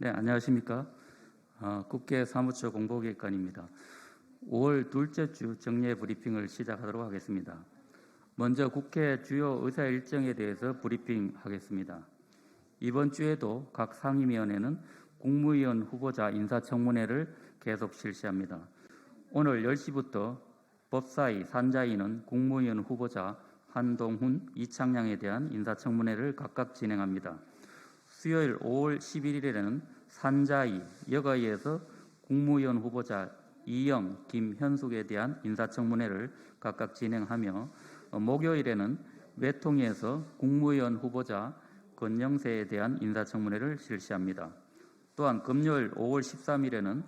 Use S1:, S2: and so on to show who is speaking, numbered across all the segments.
S1: 네, 안녕하십니까. 어, 국회 사무처 공보기획관입니다. 5월 둘째 주 정례 브리핑을 시작하도록 하겠습니다. 먼저 국회 주요 의사 일정에 대해서 브리핑하겠습니다. 이번 주에도 각 상임위원회는 국무위원 후보자 인사청문회를 계속 실시합니다. 오늘 10시부터 법사위, 산자위는 국무위원 후보자 한동훈, 이창양에 대한 인사청문회를 각각 진행합니다. 수요일 5월 11일에는 산자위, 여가위에서 국무위원 후보자 이영, 김현숙에 대한 인사청문회를 각각 진행하며 어, 목요일에는 외통위에서 국무위원 후보자 권영세에 대한 인사청문회를 실시합니다. 또한 금요일 5월 13일에는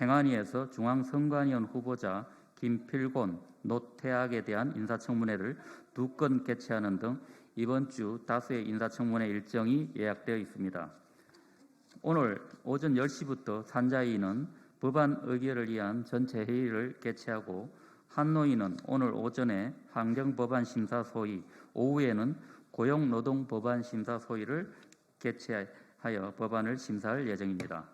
S1: 행안위에서 중앙선관위원 후보자 김필곤, 노태학에 대한 인사청문회를 두 건 개최하는 등 이번 주 다수의 인사청문회 일정이 예약되어 있습니다. 오늘 오전 10시부터 산자위는 법안 의결을 위한 전체 회의를 개최하고 한노위는 오늘 오전에 환경법안 심사 소위, 오후에는 고용노동법안 심사 소위를 개최하여 법안을 심사할 예정입니다.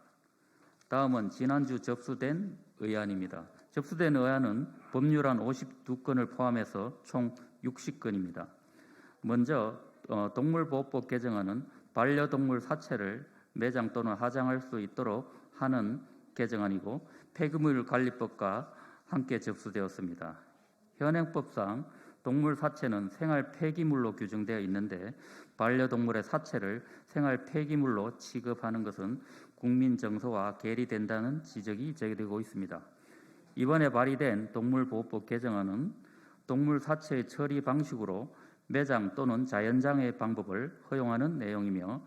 S1: 다음은 지난주 접수된 의안입니다. 접수된 의안은 법률안 52건을 포함해서 총 60건입니다. 먼저 어, 동물보호법 개정안은 반려동물 사체를 매장 또는 하장할 수 있도록 하는 개정안이고 폐기물 관리법과 함께 접수되었습니다. 현행법상 동물 사체는 생활 폐기물로 규정되어 있는데 반려동물의 사체를 생활 폐기물로 취급하는 것은 국민 정서와 괴리된다는 지적이 제기되고 있습니다. 이번에 발의된 동물보호법 개정안은 동물 사체의 처리 방식으로 매장 또는 자연장의 방법을 허용하는 내용이며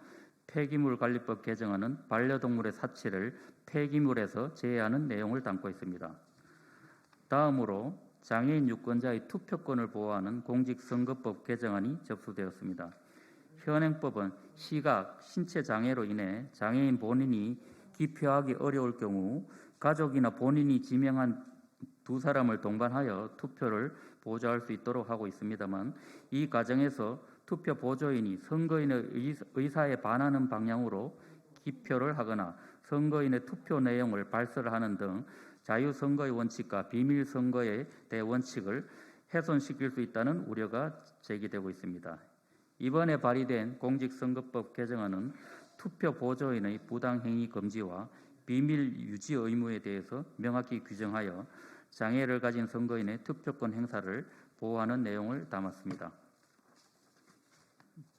S1: 폐기물 관리법 개정안은 반려동물의 사체를 폐기물에서 제외하는 내용을 담고 있습니다. 다음으로 장애인 유권자의 투표권을 보호하는 공직선거법 개정안이 접수되었습니다. 현행법은 시각, 신체 장애로 인해 장애인 본인이 기표하기 어려울 경우 가족이나 본인이 지명한 두 사람을 동반하여 투표를 보조할 수 있도록 하고 있습니다만 이 과정에서 투표 보조인이 선거인의 의사에 반하는 방향으로 기표를 하거나 선거인의 투표 내용을 발설하는 등 자유선거의 원칙과 비밀선거의 대원칙을 훼손시킬 수 있다는 우려가 제기되고 있습니다. 이번에 발의된 공직선거법 개정안은 투표 보조인의 부당행위 금지와 비밀 유지 의무에 대해서 명확히 규정하여 장애를 가진 선거인의 투표권 행사를 보호하는 내용을 담았습니다.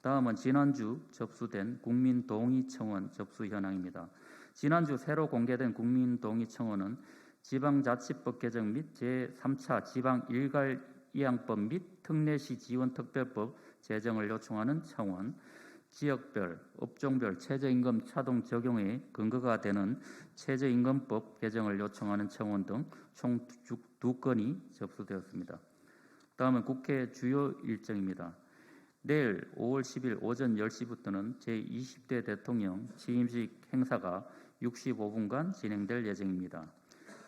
S1: 다음은 지난주 접수된 국민 동의 청원 접수 현황입니다. 지난주 새로 공개된 국민 동의 청원은 지방자치법 개정 및 제3차 지방 일괄 이양법 및 특례시 지원특별법 제정을 요청하는 청원, 지역별, 업종별 최저임금 차동 적용에 근거가 되는 최저임금법 개정을 요청하는 청원 등 총 두 건이 접수되었습니다. 다음은 국회 주요 일정입니다. 내일 5월 10일 오전 10시부터는 제20대 대통령 취임식 행사가 65분간 진행될 예정입니다.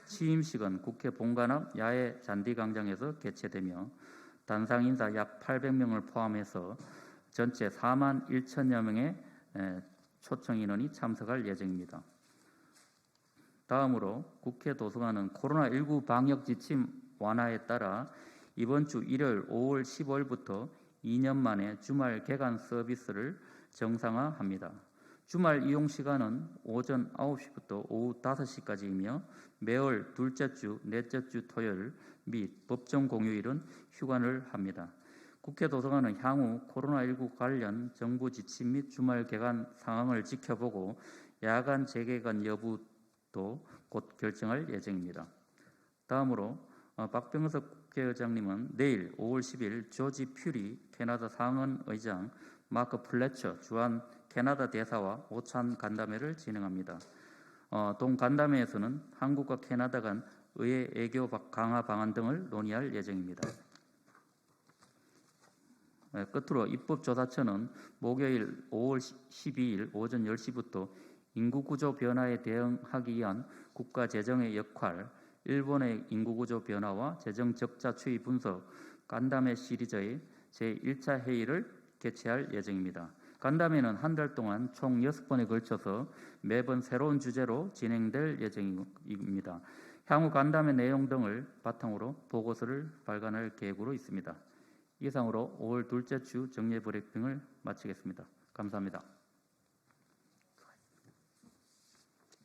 S1: 취임식은 국회 본관 앞 야외 잔디 광장에서 개최되며 단상 인사 약 800명을 포함해서 전체 4만 1천여 명의 초청 인원이 참석할 예정입니다. 다음으로 국회 도서관은 코로나19 방역 지침 완화에 따라 이번 주 일요일 5월 15일부터 2년 만에 주말 개관 서비스를 정상화합니다. 주말 이용 시간은 오전 9시부터 오후 5시까지이며 매월 둘째 주, 넷째 주 토요일 및 법정 공휴일은 휴관을 합니다. 국회 도서관은 향후 코로나19 관련 정부 지침 및 주말 개관 상황을 지켜보고 야간 재개관 여부도 곧 결정할 예정입니다. 다음으로 어, 박병석 국회의장님은 내일 5월 10일 조지 퓨리 캐나다 상원 의장 마크 플래처 주한 캐나다 대사와 오찬 간담회를 진행합니다. 어, 동 간담회에서는 한국과 캐나다 간 의회 애교 강화 방안 등을 논의할 예정입니다. 예, 끝으로 입법조사처는 목요일 5월 12일 오전 10시부터 인구구조 변화에 대응하기 위한 국가재정의 역할, 일본의 인구구조 변화와 재정적자 추이 분석, 간담회 시리즈의 제1차 회의를 개최할 예정입니다. 간담회는 한 달 동안 총 6번에 걸쳐서 매번 새로운 주제로 진행될 예정입니다. 향후 간담회 내용 등을 바탕으로 보고서를 발간할 계획으로 있습니다. 이상으로 5월 둘째 주 정례 브리핑을 마치겠습니다. 감사합니다.